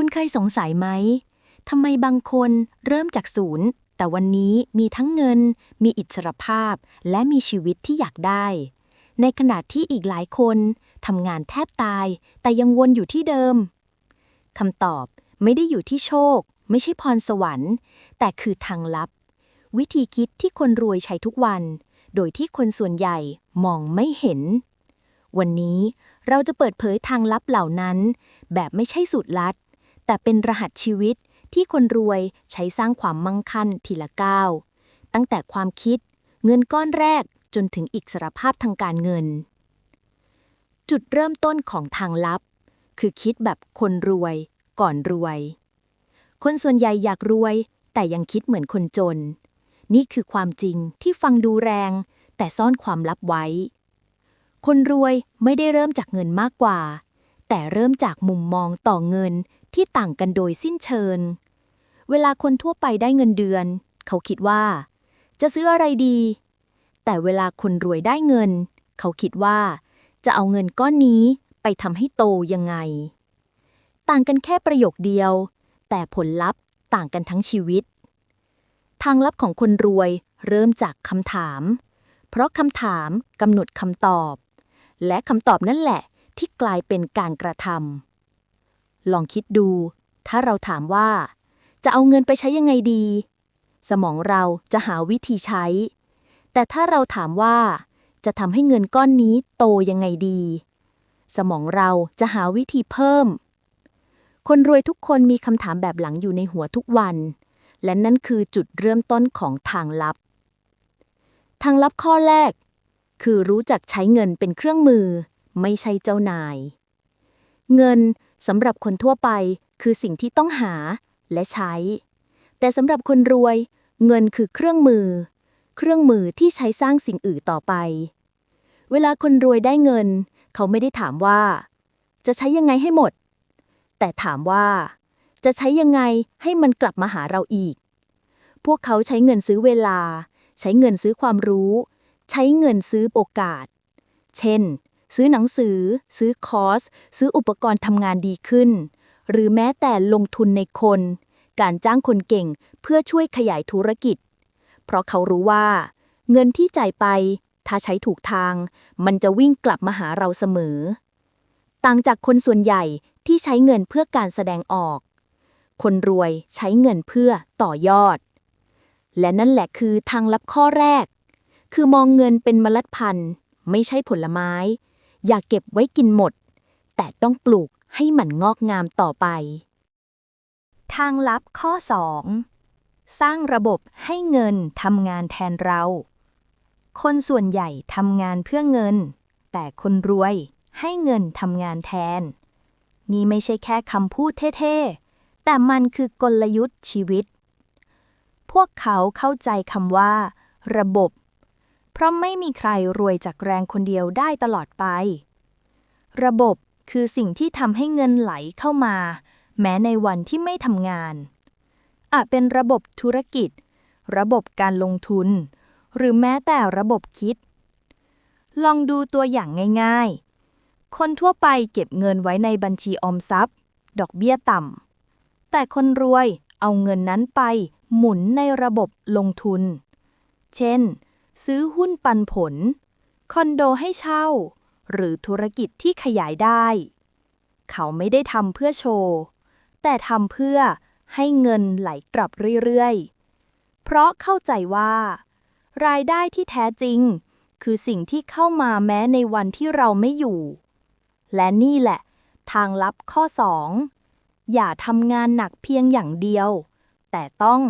คุณเคยสงสัยไหมทำไมบางคนเริ่มจากศูนย์ แต่วันนี้มีทั้งเงิน มีอิสรภาพ และมีชีวิตที่อยากได้ ในขณะที่อีกหลายคนทำงานแทบตาย แต่ยังวนอยู่ที่เดิมคำตอบไม่ได้อยู่ที่โชค ไม่ใช่พรสวรรค์ แต่คือทางลับ วิธีคิดที่คนรวยใช้ทุกวัน โดยที่คนส่วนใหญ่มองไม่เห็น วันนี้เราจะเปิดเผยทางลับเหล่านั้น แบบไม่ใช่สูตรลัด แต่เป็นรหัสชีวิตที่คนรวยใช้สร้างความมั่งคั่งทีละก้าวตั้งแต่ความคิด เงินก้อนแรกจนถึงอิสรภาพทางการเงิน จุดเริ่มต้นของทางลับ คือคิดแบบคนรวย ก่อนรวย คนส่วนใหญ่อยากรวย แต่ยังคิดเหมือนคนจน นี่คือความจริงที่ฟังดูแรง แต่ซ่อนความลับไว้ คนรวยไม่ได้เริ่มจากเงินมากกว่า แต่เริ่มจากมุมมองต่อเงิน ที่ต่างกันโดยสิ้นเชิง เวลาคนทั่วไปได้เงินเดือน เขาคิดว่า จะซื้ออะไรดี แต่เวลาคนรวยได้เงิน เขาคิดว่า จะเอาเงินก้อนนี้ไปทำให้โตยังไง ต่างกันแค่ประโยคเดียว แต่ผลลัพธ์ต่างกันทั้งชีวิต ทางลับของคนรวยเริ่มจากคำถาม เพราะคำถามกำหนดคำตอบ และคำตอบนั่นแหละที่กลายเป็นการกระทำ ลองคิดดู ถ้าเราถามว่า จะเอาเงินไปใช้ยังไงดี สมองเราจะหาวิธีใช้ แต่ถ้าเราถามว่า จะทำให้เงินก้อนนี้โตยังไงดี สมองเราจะหาวิธีเพิ่ม คนรวยทุกคนมีคำถามแบบหลังอยู่ในหัวทุกวัน และนั่นคือจุดเริ่มต้นของทางลับ ทางลับข้อแรก คือรู้จักใช้เงินเป็นเครื่องมือ ไม่ใช่เจ้านาย เงิน สำหรับคนทั่วไปคือสิ่งที่ต้องหาและใช้ แต่สำหรับคนรวย เงินคือเครื่องมือ เครื่องมือที่ใช้สร้างสิ่งอื่นต่อไป เวลาคนรวยได้เงิน เขาไม่ได้ถามว่า จะใช้ยังไงให้หมด แต่ถามว่า จะใช้ยังไงให้มันกลับมาหาเราอีก พวกเขาใช้เงินซื้อเวลา ใช้เงินซื้อความรู้ ใช้เงินซื้อโอกาส เช่น ซื้อหนังสือ ซื้อคอร์ส ซื้ออุปกรณ์ทำงานดีขึ้น หรือแม้แต่ลงทุนในคน การจ้างคนเก่งเพื่อช่วยขยายธุรกิจ เพราะเขารู้ว่า เงินที่จ่ายไป ถ้าใช้ถูกทาง มันจะวิ่งกลับมาหาเราเสมอ ต่างจากคนส่วนใหญ่ที่ใช้เงินเพื่อการแสดงออก คนรวยใช้เงินเพื่อต่อยอด และนั่นแหละคือทางลับข้อแรก คือมองเงินเป็นเมล็ดพันธุ์ ไม่ใช่ผลไม้ อย่าเก็บไว้กินหมด แต่ต้องปลูกให้มันงอกงามต่อไป ทางลับข้อ 2 สร้างระบบให้เงินทำงานแทนเรา คนส่วนใหญ่ทำงานเพื่อเงิน แต่คนรวยให้เงินทำงานแทน นี่ไม่ใช่แค่คำพูดเท่ๆ แต่มันคือกลยุทธ์ชีวิต พวกเขาเข้าใจคำว่า ระบบ เพราะไม่มีใครรวยจากแรงคนเดียวได้ตลอดไป ระบบคือสิ่งที่ทำให้เงินไหลเข้ามา แม้ในวันที่ไม่ทำงาน อาจเป็นระบบธุรกิจ ระบบการลงทุน หรือแม้แต่ระบบคิด ลองดูตัวอย่างง่าย ๆ คนทั่วไปเก็บเงินไว้ในบัญชีออมทรัพย์ ดอกเบี้ยต่ำ แต่คนรวยเอาเงินนั้นไปหมุนในระบบลงทุน เช่น ซื้อหุ้นปันผล คอนโดให้เช่า หรือธุรกิจที่ขยายได้ เขาไม่ได้ทำเพื่อโชว์ แต่ทำเพื่อให้เงินไหลกลับเรื่อยๆ เพราะเข้าใจว่า รายได้ที่แท้จริง คือสิ่งที่เข้ามาแม้ในวันที่เราไม่อยู่ และนี่แหละ ทางลับข้อ 2 อย่าทำงานหนักเพียงอย่างเดียว แต่ต้อง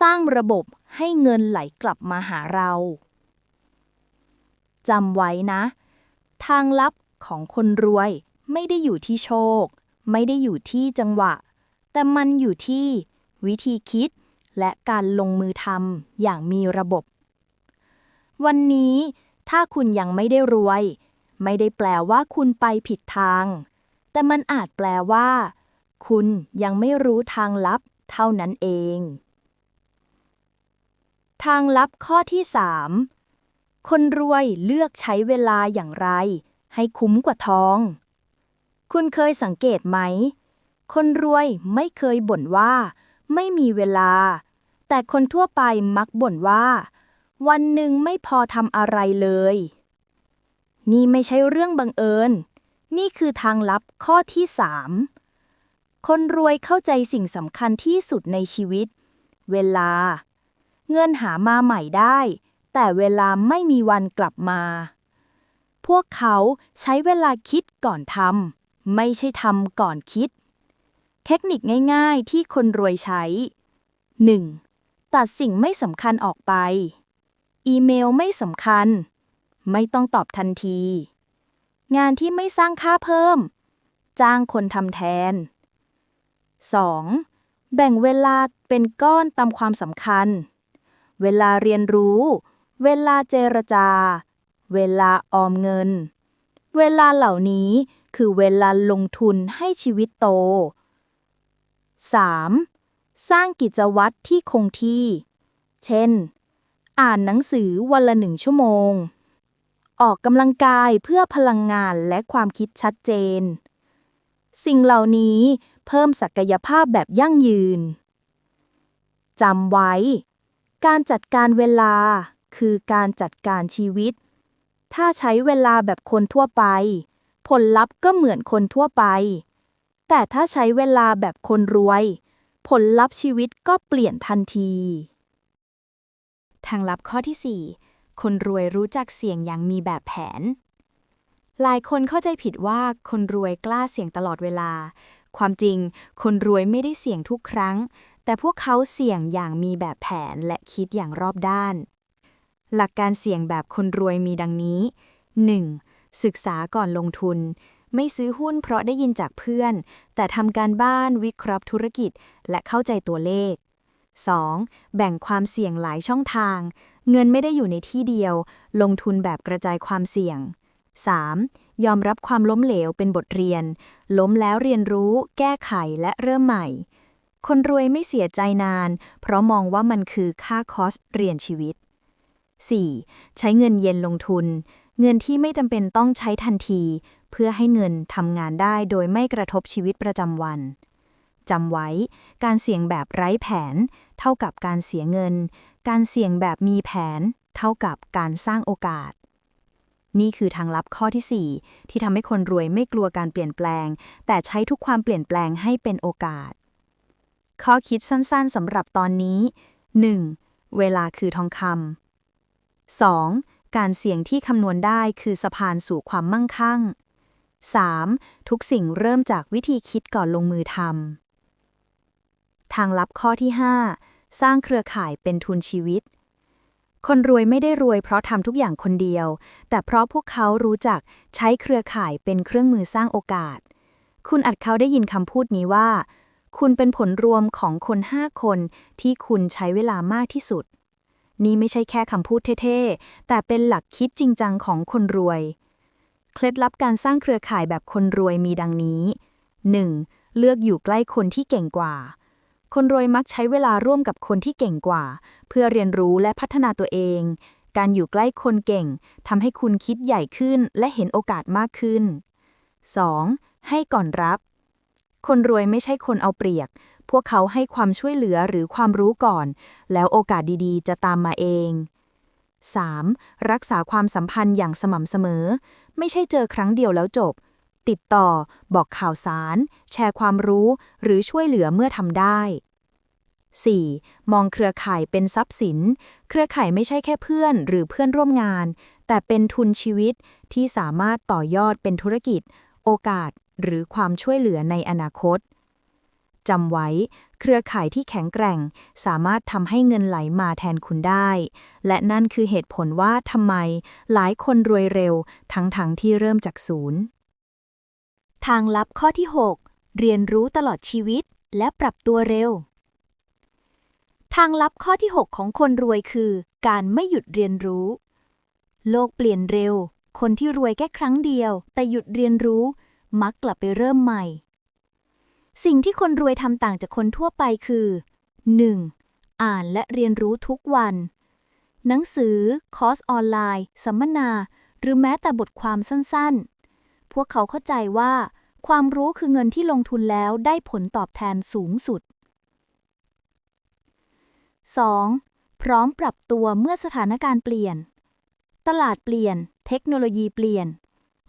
สร้างระบบ ให้เงินไหลกลับมาหาเรา จำไว้นะ ทางลับของคนรวยไม่ได้อยู่ที่โชค ไม่ได้อยู่ที่จังหวะ แต่มันอยู่ที่วิธีคิดและการลงมือทำอย่างมีระบบ วันนี้ถ้าคุณยังไม่ได้รวย ไม่ได้แปลว่าคุณไปผิดทาง แต่มันอาจแปลว่า คุณยังไม่รู้ทางลับเท่านั้นเอง ทางลับข้อที่ 3 คนรวยเลือกใช้เวลาอย่างไร ให้คุ้มกว่าทอง คุณเคยสังเกตไหม คนรวยไม่เคยบ่นว่า ไม่มีเวลา แต่คนทั่วไปมักบ่นว่า วันหนึ่งไม่พอทำอะไรเลย นี่ไม่ใช่เรื่องบังเอิญ นี่คือทางลับข้อที่สามคนรวยเข้าใจสิ่งสำคัญที่สุดในชีวิต เวลา เงินหามาใหม่ได้ แต่เวลาไม่มีวันกลับมา พวกเขาใช้เวลาคิดก่อนทำไม่ใช่ทำก่อนคิด เทคนิคง่ายๆที่คนรวยใช้ 1. ตัดสิ่งไม่สำคัญออกไป อีเมลไม่สำคัญ ไม่ต้องตอบทันที งานที่ไม่สร้างค่าเพิ่ม จ้างคนทำแทน 2. แบ่งเวลาเป็นก้อนตามความสำคัญ เวลาเรียนรู้ เวลาเจรจา เวลาออมเงิน เวลาเหล่านี้คือเวลาลงทุนให้ชีวิตโต 3. สร้างกิจวัตรที่คงที่ เช่น อ่านหนังสือวันละหนึ่งชั่วโมง ออกกำลังกายเพื่อพลังงานและความคิดชัดเจน สิ่งเหล่านี้เพิ่มศักยภาพแบบยั่งยืน จำไว้ การจัดการเวลา คือการจัดการชีวิต ถ้าใช้เวลาแบบคนทั่วไป ผลลัพธ์ก็เหมือนคนทั่วไป แต่ถ้าใช้เวลาแบบคนรวย ผลลัพธ์ชีวิตก็เปลี่ยนทันที ทางลับข้อที่ 4 คนรวยรู้จักเสี่ยงอย่างมีแบบแผน หลายคนเข้าใจผิดว่าคนรวยกล้าเสี่ยงตลอดเวลา ความจริง คนรวยไม่ได้เสี่ยงทุกครั้ง แต่พวกเขาเสี่ยงอย่างมีแบบแผนและคิดอย่างรอบด้าน หลักการเสี่ยงแบบคนรวยมีดังนี้ 1. ศึกษาก่อนลงทุน ไม่ซื้อหุ้นเพราะได้ยินจากเพื่อน แต่ทำการบ้านวิเคราะห์ธุรกิจ และเข้าใจตัวเลข 2. แบ่งความเสี่ยงหลายช่องทาง เงินไม่ได้อยู่ในที่เดียว ลงทุนแบบกระจายความเสี่ยง 3. ยอมรับความล้มเหลวเป็นบทเรียน ล้มแล้วเรียนรู้ แก้ไขและเริ่มใหม่ คนรวยไม่เสียใจนาน เพราะมองว่ามันคือค่าคอสเรียนชีวิต 4. ใช้เงินเย็นลงทุน เงินที่ไม่จำเป็นต้องใช้ทันที เพื่อให้เงินทำงานได้โดยไม่กระทบชีวิตประจำวันจำไว้ การเสี่ยงแบบไร้แผน เท่ากับการเสียเงิน การเสี่ยงแบบมีแผน เท่ากับการสร้างโอกาส นี่คือทางลับข้อที่ 4 ที่ทำให้คนรวยไม่กลัวการเปลี่ยนแปลง แต่ใช้ทุกความเปลี่ยนแปลงให้เป็นโอกาส ข้อคิดสั้นๆสำหรับตอนนี้ 1. เวลาคือทองคำ 2. การเสี่ยงที่คำนวณได้คือสะพานสู่ความมั่งคั่ง 3. ทุกสิ่งเริ่มจากวิธีคิดก่อนลงมือทำ ทางลับข้อที่ 5 สร้างเครือข่ายเป็นทุนชีวิต คนรวยไม่ได้รวยเพราะทำทุกอย่างคนเดียว แต่เพราะพวกเขารู้จักใช้เครือข่ายเป็นเครื่องมือสร้างโอกาส คุณอาจเขาได้ยินคำพูดนี้ว่า คุณเป็นผลรวมของคน 5 คนที่คุณใช้เวลามากที่สุด นี่ไม่ใช่แค่คำพูดเท่ๆ แต่เป็นหลักคิดจริงจังของคนรวย เคล็ดลับการสร้างเครือข่ายแบบคนรวยมีดังนี้ 1. เลือกอยู่ใกล้คนที่เก่งกว่า คนรวยมักใช้เวลาร่วมกับคนที่เก่งกว่า เพื่อเรียนรู้และพัฒนาตัวเอง การอยู่ใกล้คนเก่งทำให้คุณคิดใหญ่ขึ้นและเห็นโอกาสมากขึ้น 2. ให้ก่อนรับ คนรวยไม่ใช่คนเอาเปรียบ พวกเขาให้ความช่วยเหลือหรือความรู้ก่อน แล้วโอกาสดีๆ จะตามมาเอง 3. รักษาความสัมพันธ์อย่างสม่ำเสมอ ไม่ใช่เจอครั้งเดียวแล้วจบ ติดต่อ บอกข่าวสาร แชร์ความรู้ หรือช่วยเหลือเมื่อทำได้ 4. มองเครือข่ายเป็นทรัพย์สิน เครือข่ายไม่ใช่แค่เพื่อนหรือเพื่อนร่วมงาน แต่เป็นทุนชีวิตที่สามารถต่อยอดเป็นธุรกิจ โอกาส หรือความช่วยเหลือในอนาคตจำไว้ เครือข่ายที่แข็งแกร่ง สามารถทำให้เงินไหลมาแทนคุณได้ และนั่นคือเหตุผลว่าทำไมหลายคนรวยเร็ว ทั้งๆทที่เริ่มจากศูนย์ ทางลับข้อที่ 6 เรียนรู้ตลอดชีวิตและปรับตัวเร็ว ทางลับข้อที่ 6 ของคนรวยคือ การไม่หยุดเรียนรู้ โลกเปลี่ยนเร็ว คนที่รวยแค่ครั้งเดียว แต่หยุดเรียนรู้ มักกลับไปเริ่มใหม่ สิ่งที่คนรวยทำต่างจากคนทั่วไปคือ 1. อ่านและเรียนรู้ทุกวัน หนังสือ คอร์สออนไลน์ สัมมนา หรือแม้แต่บทความสั้นๆ พวกเขาเข้าใจว่า ความรู้คือเงินที่ลงทุนแล้วได้ผลตอบแทนสูงสุด 2. พร้อมปรับตัวเมื่อสถานการณ์เปลี่ยน ตลาดเปลี่ยน เทคโนโลยีเปลี่ยน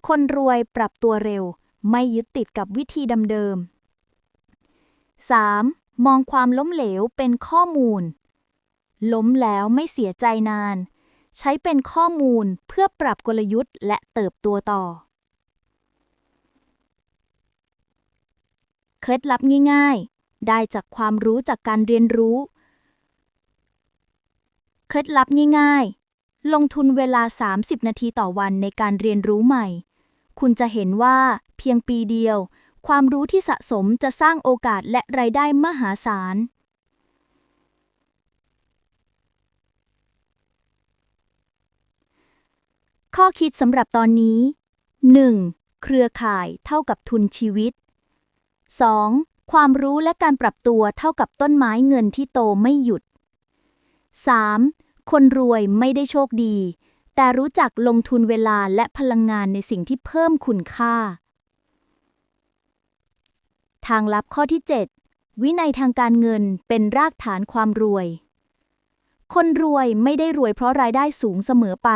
คนรวยปรับตัวเร็ว ไม่ยึดติดกับวิธีเดิมๆ 3. มองความล้มเหลวเป็นข้อมูล ล้มแล้วไม่เสียใจนาน ใช้เป็นข้อมูลเพื่อปรับกลยุทธ์และเติบโตต่อ เคล็ดลับง่ายๆ ได้จากความรู้จากการเรียนรู้ เคล็ดลับง่ายๆ ลงทุนเวลา 30 นาทีต่อวันในการเรียนรู้ใหม่ คุณจะเห็นว่าเพียงปีเดียว ความรู้ที่สะสมจะสร้างโอกาสและรายได้มหาศาล ข้อคิดสำหรับตอนนี้ 1. เครือข่ายเท่ากับทุนชีวิต 2. ความรู้และการปรับตัวเท่ากับต้นไม้เงินที่โตไม่หยุด 3. คนรวยไม่ได้โชคดี แต่รู้จักลงทุนเวลาและพลังงานในสิ่งที่เพิ่มคุณค่า ทางลับข้อที่ 7 วินัยทางการเงินเป็นรากฐานความรวย คนรวยไม่ได้รวยเพราะรายได้สูงเสมอไป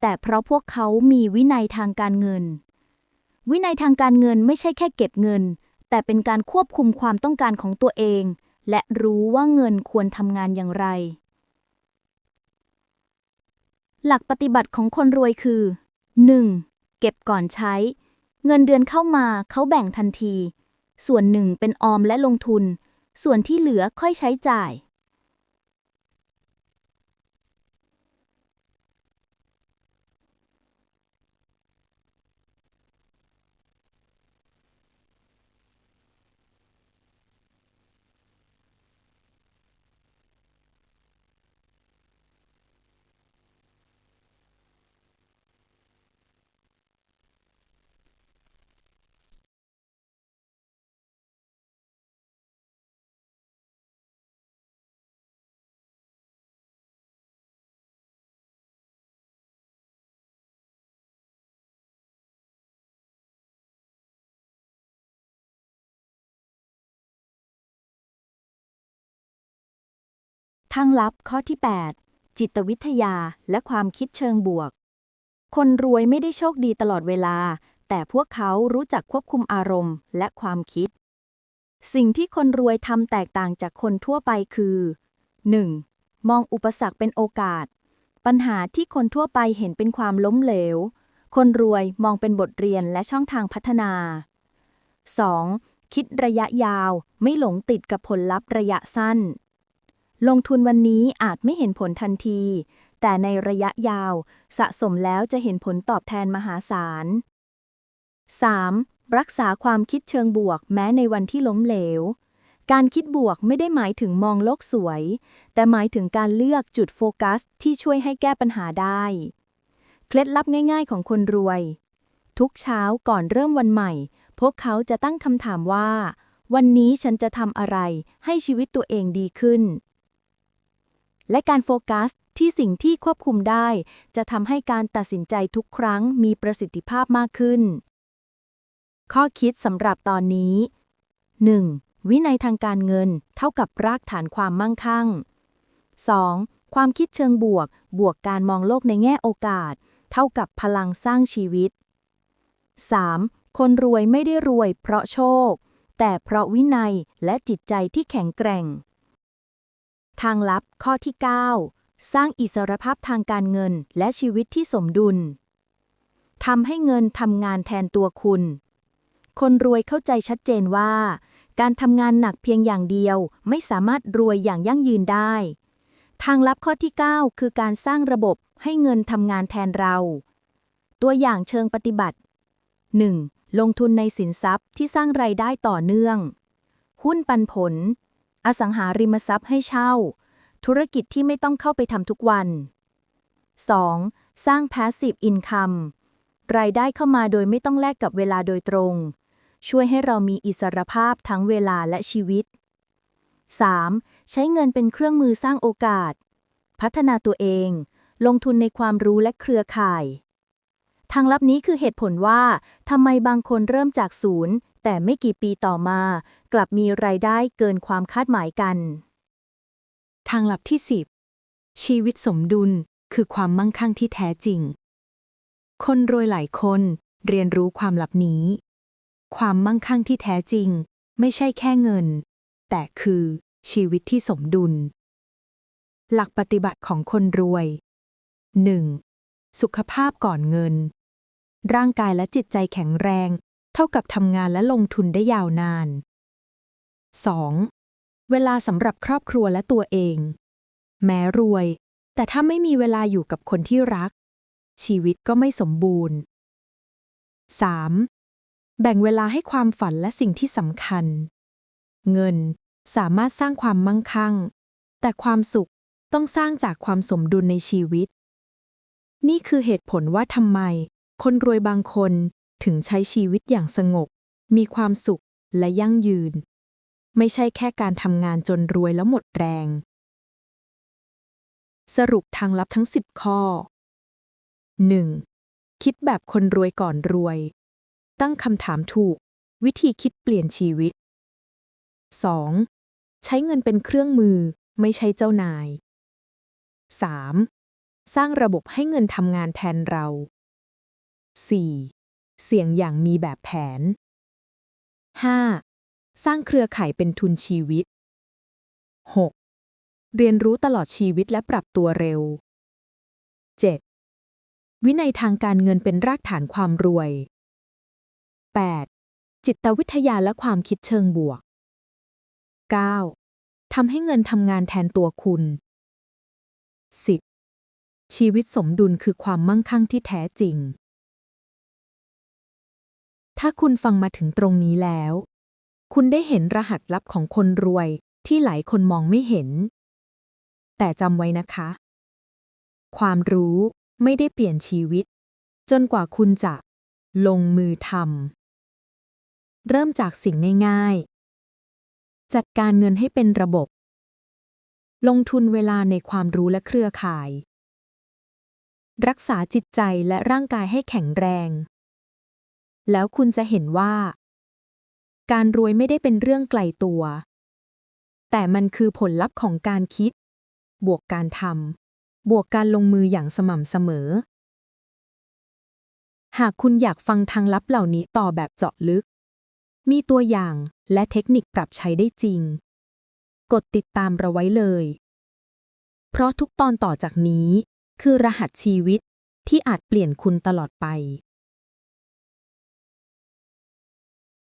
แต่เพราะพวกเขามีวินัยทางการเงิน วินัยทางการเงินไม่ใช่แค่เก็บเงิน แต่เป็นการควบคุมความต้องการของตัวเอง และรู้ว่าเงินควรทำงานอย่างไร หลักปฏิบัติของคนรวยคือ 1. เก็บก่อนใช้ เงินเดือนเข้ามาเขาแบ่งทันที ส่วนหนึ่งเป็นออมและลงทุน ส่วนที่เหลือค่อยใช้จ่าย ทางลับข้อที่ 8 จิตวิทยาและความคิดเชิงบวก คนรวยไม่ได้โชคดีตลอดเวลา แต่พวกเขารู้จักควบคุมอารมณ์และความคิด สิ่งที่คนรวยทำแตกต่างจากคนทั่วไปคือ 1. มองอุปสรรคเป็นโอกาส ปัญหาที่คนทั่วไปเห็นเป็นความล้มเหลว คนรวยมองเป็นบทเรียนและช่องทางพัฒนา 2. คิดระยะยาวไม่หลงติดกับผลลัพธ์ระยะสั้น ลงทุนวันนี้อาจไม่เห็นผลทันที แต่ในระยะยาว สะสมแล้วจะเห็นผลตอบแทนมหาศาล 3. รักษาความคิดเชิงบวกแม้ในวันที่ล้มเหลว การคิดบวกไม่ได้หมายถึงมองโลกสวย แต่หมายถึงการเลือกจุดโฟกัสที่ช่วยให้แก้ปัญหาได้ เคล็ดลับง่าย ๆ ของคนรวย ทุกเช้าก่อนเริ่มวันใหม่ พวกเขาจะตั้งคำถามว่า วันนี้ฉันจะทำอะไรให้ชีวิตตัวเองดีขึ้น และการโฟกัสที่สิ่งที่ควบคุมได้ จะทำให้การตัดสินใจทุกครั้งมีประสิทธิภาพมากขึ้น ข้อคิดสำหรับตอนนี้ 1. วินัยทางการเงินเท่ากับรากฐานความมั่งคั่ง 2. ความคิดเชิงบวก บวกการมองโลกในแง่โอกาส เท่ากับพลังสร้างชีวิต 3. คนรวยไม่ได้รวยเพราะโชค แต่เพราะวินัยและจิตใจที่แข็งแกร่ง ทางลับข้อที่ 9 สร้างอิสรภาพทางการเงินและชีวิตที่สมดุลทำให้เงินทำงานแทนตัวคุณ คนรวยเข้าใจชัดเจนว่า การทำงานหนักเพียงอย่างเดียวไม่สามารถรวยอย่างยั่งยืนได้ ทางลับข้อที่ 9 คือการสร้างระบบให้เงินทำงานแทนเรา ตัวอย่างเชิงปฏิบัติ 1. ลงทุนในสินทรัพย์ที่สร้างไรายได้ต่อเนื่อง หุ้นปันผล อสังหาริมทรัพย์ให้เช่า ธุรกิจที่ไม่ต้องเข้าไปทำทุกวัน 2. สร้าง passive income รายได้เข้ามาโดยไม่ต้องแลกกับเวลาโดยตรง ช่วยให้เรามีอิสรภาพทั้งเวลาและชีวิต 3. ใช้เงินเป็นเครื่องมือสร้างโอกาส พัฒนาตัวเอง ลงทุนในความรู้และเครือข่าย ทางลับนี้คือเหตุผลว่าทำไมบางคนเริ่มจากศูนย์ แต่ไม่กี่ปีต่อมา กลับมีรายได้เกินความคาดหมายกัน ทางลับที่ 10 ชีวิตสมดุลคือความมั่งคั่งที่แท้จริง คนรวยหลายคนเรียนรู้ความลับนี้ ความมั่งคั่งที่แท้จริง ไม่ใช่แค่เงิน แต่คือชีวิตที่สมดุล หลักปฏิบัติของคนรวย 1. สุขภาพก่อนเงิน ร่างกายและจิตใจแข็งแรง เท่ากับทำงานและลงทุนได้ยาวนาน 2. เวลาสำหรับครอบครัวและตัวเอง แม้รวย แต่ถ้าไม่มีเวลาอยู่กับคนที่รัก ชีวิตก็ไม่สมบูรณ์ 3. แบ่งเวลาให้ความฝันและสิ่งที่สำคัญ เงินสามารถสร้างความมั่งคั่ง แต่ความสุขต้องสร้างจากความสมดุลในชีวิต นี่คือเหตุผลว่าทำไม คนรวยบางคนถึงใช้ชีวิตอย่างสงบ มีความสุขและยั่งยืน ไม่ใช่แค่การทำงานจนรวยแล้วหมดแรง สรุปทางลับทั้ง 10 ข้อ 1. คิดแบบคนรวยก่อนรวย ตั้งคำถามถูก วิธีคิดเปลี่ยนชีวิต 2. ใช้เงินเป็นเครื่องมือ ไม่ใช่เจ้านาย 3. สร้างระบบให้เงินทำงานแทนเรา 4. เสี่ยงอย่างมีแบบแผน 5. สร้างเครือข่ายเป็นทุนชีวิต 6. เรียนรู้ตลอดชีวิตและปรับตัวเร็ว 7. วินัยทางการเงินเป็นรากฐานความรวย 8. จิตวิทยาและความคิดเชิงบวก 9. ทำให้เงินทำงานแทนตัวคุณ 10. ชีวิตสมดุลคือความมั่งคั่งที่แท้จริง ถ้าคุณฟังมาถึงตรงนี้แล้ว คุณได้เห็นรหัสลับของคนรวยที่หลายคนมองไม่เห็น แต่จำไว้นะคะ ความรู้ไม่ได้เปลี่ยนชีวิต จนกว่าคุณจะ ลงมือทำ เริ่มจากสิ่งง่าย ๆ จัดการเงินให้เป็นระบบ ลงทุนเวลาในความรู้และเครือข่าย รักษาจิตใจและร่างกายให้แข็งแรง แล้วคุณจะเห็นว่า การรวยไม่ได้เป็นเรื่องไกลตัว แต่มันคือผลลัพธ์ของการคิด บวกการทำบวกการลงมืออย่างสม่ำเสมอ หากคุณอยากฟังทางลับเหล่านี้ต่อแบบเจาะลึก มีตัวอย่างและเทคนิคปรับใช้ได้จริง กดติดตามเราไว้เลย เพราะทุกตอนต่อจากนี้ คือรหัสชีวิตที่อาจเปลี่ยนคุณตลอดไป